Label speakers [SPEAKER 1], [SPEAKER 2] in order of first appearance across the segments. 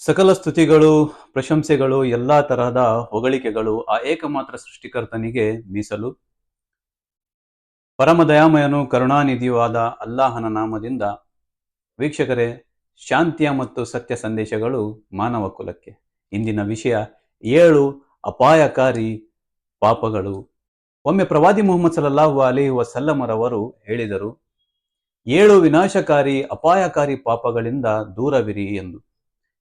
[SPEAKER 1] ಸಕಲ ಸ್ತುತಿಗಳು, ಪ್ರಶಂಸೆಗಳು, ಎಲ್ಲಾ ತರಹದ ಹೊಗಳಿಕೆಗಳು ಆ ಏಕಮಾತ್ರ ಸೃಷ್ಟಿಕರ್ತನಿಗೆ ಮೀಸಲು. ಪರಮ ದಯಾಮಯನು ಕರುಣಾನಿಧಿಯೂ ಆದ ಅಲ್ಲಾಹನ ನಾಮದಿಂದ ವೀಕ್ಷಕರೇ, ಶಾಂತಿಯ ಮತ್ತು ಸತ್ಯ ಸಂದೇಶಗಳು ಮಾನವ ಕುಲಕ್ಕೆ. ಇಂದಿನ ವಿಷಯ ಏಳು ಅಪಾಯಕಾರಿ ಪಾಪಗಳು. ಒಮ್ಮೆ ಪ್ರವಾದಿ ಮುಹಮ್ಮದ್ ಸಲ್ಲಲ್ಲಾಹು ಅಲಿ ವಸಲ್ಲಮರವರು ಹೇಳಿದರು, ಏಳು ವಿನಾಶಕಾರಿ, ಅಪಾಯಕಾರಿ ಪಾಪಗಳಿಂದ ದೂರವಿರಿ ಎಂದು.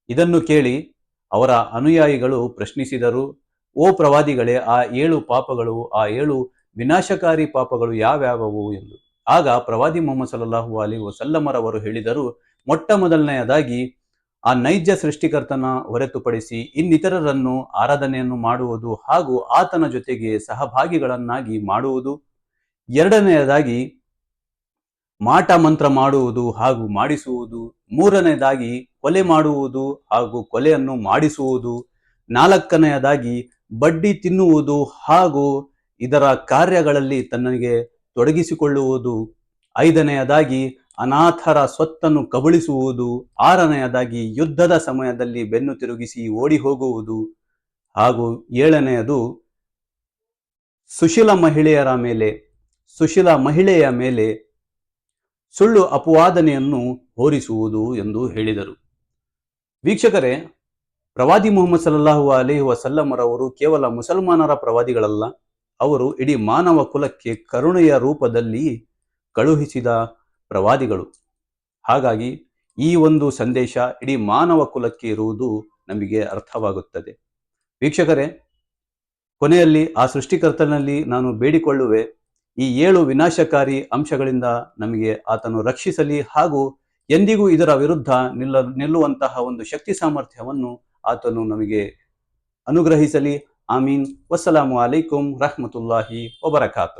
[SPEAKER 1] ಇದನ್ನು ಕೇಳಿ ಅವರ ಅನುಯಾಯಿಗಳು ಪ್ರಶ್ನಿಸಿದರು, ಓ ಪ್ರವಾದಿಗಳೇ, ಆ ಏಳು ಪಾಪಗಳು, ಆ ಏಳು ವಿನಾಶಕಾರಿ ಪಾಪಗಳು ಯಾವ್ಯಾವವು ಎಂದು. ಆಗ ಪ್ರವಾದಿ ಮೊಹಮ್ಮದ್ ಸಲ್ಲಾಹು ಅಲಿ ವಸಲ್ಲಮರವರು ಹೇಳಿದರು, ಮೊಟ್ಟ ಮೊದಲನೆಯದಾಗಿ ಆ ನೈಜ ಸೃಷ್ಟಿಕರ್ತನ ಹೊರತುಪಡಿಸಿ ಇನ್ನಿತರರನ್ನು ಆರಾಧನೆಯನ್ನು ಮಾಡುವುದು ಹಾಗೂ ಆತನ ಜೊತೆಗೆ ಸಹಭಾಗಿಗಳನ್ನಾಗಿ ಮಾಡುವುದು. ಎರಡನೆಯದಾಗಿ ಮಾಟ ಮಂತ್ರ ಮಾಡುವುದು ಹಾಗೂ ಮಾಡಿಸುವುದು ಮೂರನೆಯದಾಗಿ ಕೊಲೆ ಮಾಡುವುದು ಹಾಗೂ ಕೊಲೆಯನ್ನು ಮಾಡಿಸುವುದು, ನಾಲ್ಕನೆಯದಾಗಿ ಬಡ್ಡಿ ತಿನ್ನುವುದು ಹಾಗೂ ಇದರ ಕಾರ್ಯಗಳಲ್ಲಿ ತನ್ನನಿಗೆ ತೊಡಗಿಸಿಕೊಳ್ಳುವುದು, ಐದನೆಯದಾಗಿ ಅನಾಥರ ಸ್ವತ್ತನ್ನು ಕಬಳಿಸುವುದು, ಆರನೆಯದಾಗಿ ಯುದ್ಧದ ಸಮಯದಲ್ಲಿ ಬೆನ್ನು ತಿರುಗಿಸಿ ಓಡಿ ಹೋಗುವುದು ಹಾಗೂ ಏಳನೆಯದು ಸುಶೀಲ ಮಹಿಳೆಯರ ಮೇಲೆ, ಸುಶೀಲ ಮಹಿಳೆಯ ಮೇಲೆ ಸುಳ್ಳು ಅಪವಾದನೆಯನ್ನು ಹೋರಿಸುವುದು ಎಂದು ಹೇಳಿದರು. ವೀಕ್ಷಕರೇ, ಪ್ರವಾದಿ ಮುಹಮ್ಮದ್ ಸಲ್ಲಾಹು ಅಲಿಹಿ ವಸಲ್ಲಮರವರು ಕೇವಲ ಮುಸಲ್ಮಾನರ ಪ್ರವಾದಿಗಳಲ್ಲ, ಅವರು ಇಡೀ ಮಾನವ ಕುಲಕ್ಕೆ ಕರುಣೆಯ ರೂಪದಲ್ಲಿ ಕಳುಹಿಸಿದ ಪ್ರವಾದಿಗಳು. ಹಾಗಾಗಿ ಈ ಒಂದು ಸಂದೇಶ ಇಡೀ ಮಾನವ ಕುಲಕ್ಕೆ ಇರುವುದು ನಮಗೆ ಅರ್ಥವಾಗುತ್ತದೆ. ವೀಕ್ಷಕರೇ, ಕೊನೆಯಲ್ಲಿ ಆ ಸೃಷ್ಟಿಕರ್ತನಲ್ಲಿ ನಾನು ಬೇಡಿಕೊಳ್ಳುವೆ ಈ ಏಳು ವಿನಾಶಕಾರಿ ಅಂಶಗಳಿಂದ ನಮಗೆ ಆತನು ರಕ್ಷಿಸಲಿ ಹಾಗೂ ಎಂದಿಗೂ ಇದರ ವಿರುದ್ಧ ನಿಲ್ಲ, ನಿಲ್ಲುವಂತಹ ಒಂದು ಶಕ್ತಿ ಸಾಮರ್ಥ್ಯವನ್ನು ಆತನು ನಮಗೆ ಅನುಗ್ರಹಿಸಲಿ. ಆಮೀನ್. ವಸ್ಸಲಾಮು ಅಲೈಕುಂ ರಹಮತುಲ್ಲಾಹಿ ವಬರಕಾತು